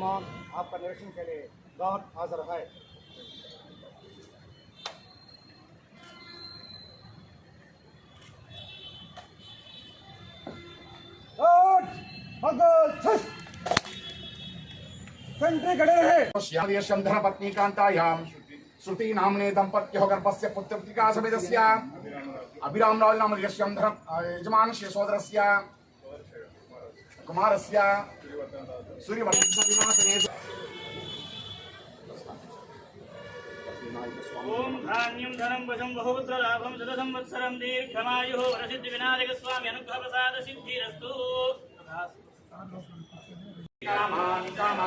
मेहमान आपका निरीक्षण के लिए गौर हाजिर है। सन्धिपत्नीकांतायाम श्रुति नामने दंपत्य गर्भस्य पुत्रपिका अभिराम यजमान ఓం ధాన్యం ధనం వశం బహుపుత్ర లాభం శత సంవత్సరం దీర్ఘమాయు వరసిద్ధి వినాయక స్వామి అనుగ్రహ ప్రసాద సిద్ధిరస్తు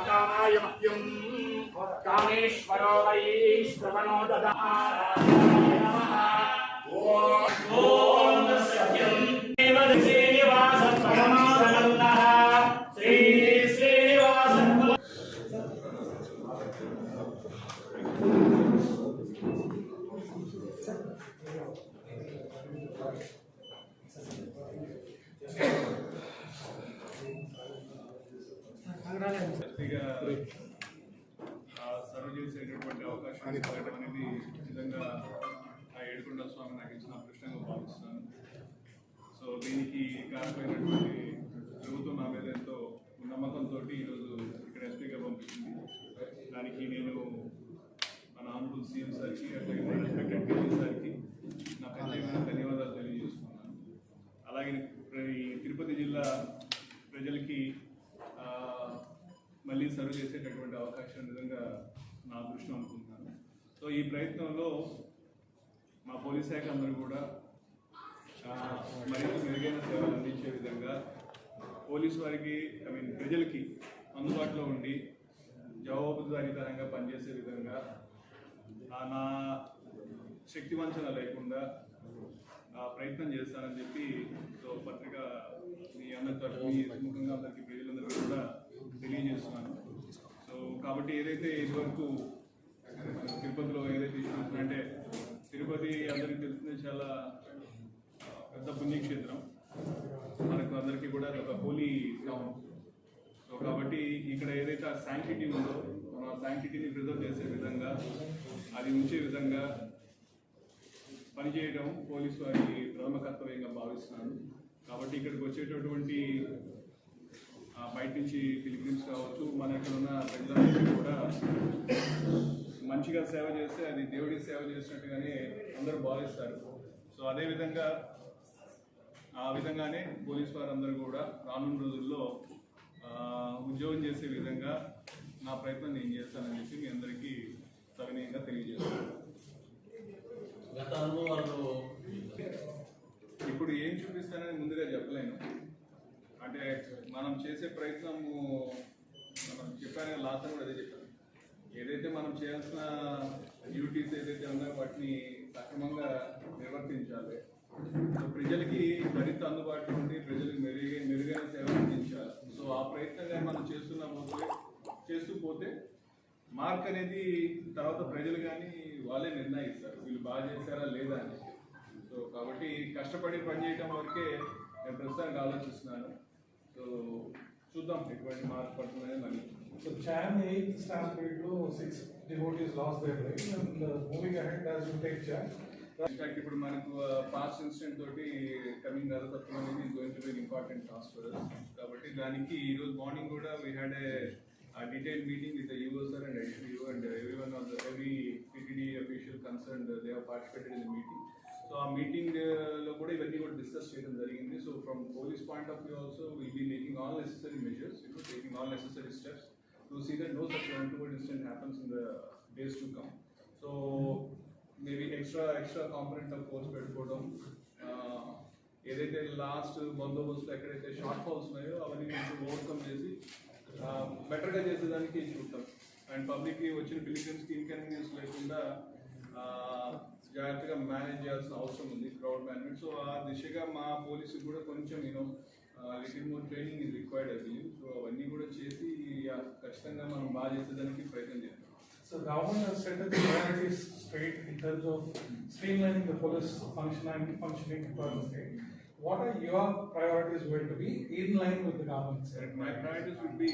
కామాయ మహ్యం కామేశ్వరో వైశ్రవణో దదా ఓం సత్యం సర్వ్ చేసేటటువంటి అవకాశం కలగడం అనేది నిజంగా ఆ ఏడుకొండ స్వామి నాకు ఇచ్చిన అదృష్టంగా భావిస్తాను సో దీనికి కారణమైనటువంటి ప్రభుత్వం నా మీద ఎంతో నమ్మకంతో ఈరోజు ఇక్కడ ఎస్పీగా పంపించింది దానికి నేను మన ఆనరబుల్ సీఎం సార్కి అట్లాగే రెస్పెక్టెడ్ డీజీ సార్కి నా ప్రత్యేకమైన ధన్యవాదాలు తెలియజేస్తున్నాను అలాగే ఈ తిరుపతి జిల్లా ప్రజలకి ఆ, మళ్ళీ సర్వ్ చేసేటటువంటి అవకాశం నిజంగా విషయం అనుకుంటున్నాను. సో ఈ ప్రయత్నంలో మా పోలీస్ శాఖ అందరూ కూడా మరింత మెరుగైన సేవలు అందించే విధంగా పోలీస్ వారికి ఐ మీన్ ప్రజలకి అందుబాటులో ఉండి జవాబుదారీతనంగా పనిచేసే విధంగా నా శక్తి వంచన లేకుండా ఆ, ప్రయత్నం చేస్తానని చెప్పి సో పత్రిక మీ అందరి తరఫు అందరికీ ప్రజలందరికీ కూడా తెలియజేస్తున్నాను. సో కాబట్టి ఏదైతే ఇదివరకు తిరుపతిలో ఏదైతే ఇష్యూస్ అంటే తిరుపతి అందరికీ తెలిసింది చాలా పెద్ద పుణ్యక్షేత్రం. మనకు అందరికీ కూడా ఒక హోలీ టౌన్ సో కాబట్టి ఇక్కడ ఏదైతే ఆ శాంక్టిటీ ఉందో మనం ఆ శాంక్టిటీని ప్రిజర్వ్ చేసే విధంగా అది ఉంచే విధంగా పనిచేయడం పోలీసు వారి ప్రథమ కర్తవ్యంగా భావిస్తున్నాను కాబట్టి ఇక్కడికి వచ్చేటటువంటి ఆ, బయట నుంచి పిలిపిన్స్ కావచ్చు మన ఇక్కడ ఉన్న ప్రజలందరికీ కూడా మంచిగా సేవ చేస్తే అది దేవుడికి సేవ చేసినట్టుగానే అందరూ భావిస్తారు. సో అదేవిధంగా ఆ విధంగానే పోలీస్ వారందరూ కూడా రానున్న రోజుల్లో ఉద్యోగం చేసే విధంగా నా ప్రయత్నం నేను చేస్తానని చెప్పి మీ అందరికీ సవినయంగా తెలియజేస్తాను గత అనుభవాలు ఇప్పుడు ఏం చూపిస్తానని ముందుగా చెప్పలేను. అంటే మనం చేసే ప్రయత్నము మనం చెప్పాను లాస్ట్ కూడా అదే చెప్పాను. ఏదైతే మనం చేయాల్సిన డ్యూటీస్ ఏదైతే ఉన్నాయో వాటిని సక్రమంగా నిర్వర్తించాలి. సో ప్రజలకి మరింత అందుబాటులో ఉండి ప్రజలకు మెరుగై మెరుగైన సేవ అందించాలి. సో ఆ ప్రయత్నంగా మనం చేస్తున్న పోతే చేస్తూ పోతే మార్క్ అనేది తర్వాత ప్రజలు కానీ వాళ్ళే నిర్ణయిస్తారు. వీళ్ళు బాగా చేశారా లేదా అని. సో కాబట్టి కష్టపడి పనిచేయడం వరకే నేను ప్రస్తుతానికి ఆలోచిస్తున్నాను. సో చూద్దాం ఎటువంటి మార్క్ పడుతుందని మళ్ళీ So Chan 8th stampede లో six devotees lost their lives and uh, moving ahead as you take charge. In fact ఇప్పుడు మనకు పాస్ట్ ఇన్సిడెంట్ తోటి కమింగ్ రథతత్వం అనేది going to be important task for కాబట్టి దానికి ఈ రోజు మార్నింగ్ కూడా we had a detail meeting with EO sir and additional EO and every one of the every have participated in meeting so uh meeting లో కూడా ఇవన్నీ కూడా discuss చేయడం జరిగింది from police point of view also, we'll be making all necessary measures, you know, taking all necessary steps to see that no such untoward incident happens in the days to come. So maybe extra extra component of force పెట్టుకోవడం uh, ఏదైతే last బందోబస్తు ఎక్కడైతే short falls ఉన్నాయో అవన్నీ కొంచెం overcome చేసి బెటర్గా చేసేదానికి చూద్దాం అండ్ పబ్లిక్కి వచ్చిన పిలిగ్రిమ్స్కి ఇన్కన్వీనియన్స్ లేకుండా మేనేజ్ చేయాల్సిన అవసరం ఉంది క్రౌడ్ మేనేజ్మెంట్ సో ఆ దిశగా మా పోలీసు కూడా కొంచెం you know little more training is required అది సో అవన్నీ కూడా చేసి ఖచ్చితంగా మనం బాగా చేసేదానికి ప్రయత్నం has set the priorities straight in terms of streamlining the police functioning, functioning across the state. What are your priorities going to be in line with the government? And my priorities would be,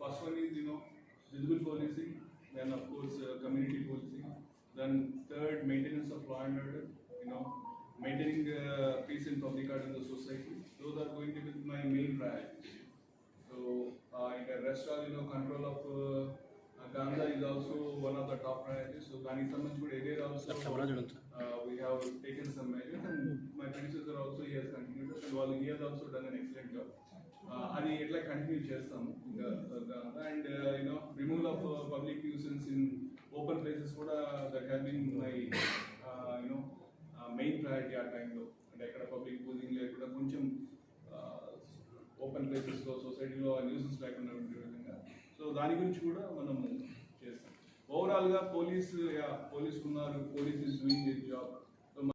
first one is, you know, maintenance of law and order, you know, maintaining uh, peace and public order in the society. Those are going to be my main priorities. So, uh, in the rest are, you know, control of uh, Ganga is also one of the top priorities. So, Gani Samaj would again also, uh, we have taken some measures and my predecessor also he has continued it, and while he has also done an excellent job. Uh, అది ఎట్లా continue చేస్తాము and you know removal of public nuisance in open places కూడా that have been my you know main priority ఆ టైంలో అంటే ఎక్కడ public పూజింగ్ లేకుండా కొంచెం ఓపెన్ ప్లేసెస్లో సొసైటీలో న్యూసెన్స్ లేకుండా ఉండే విధంగా. సో దాని గురించి కూడా మనం చేస్తాం. ఓవరాల్గా పోలీస్ పోలీస్ ఉన్నారు police is doing this job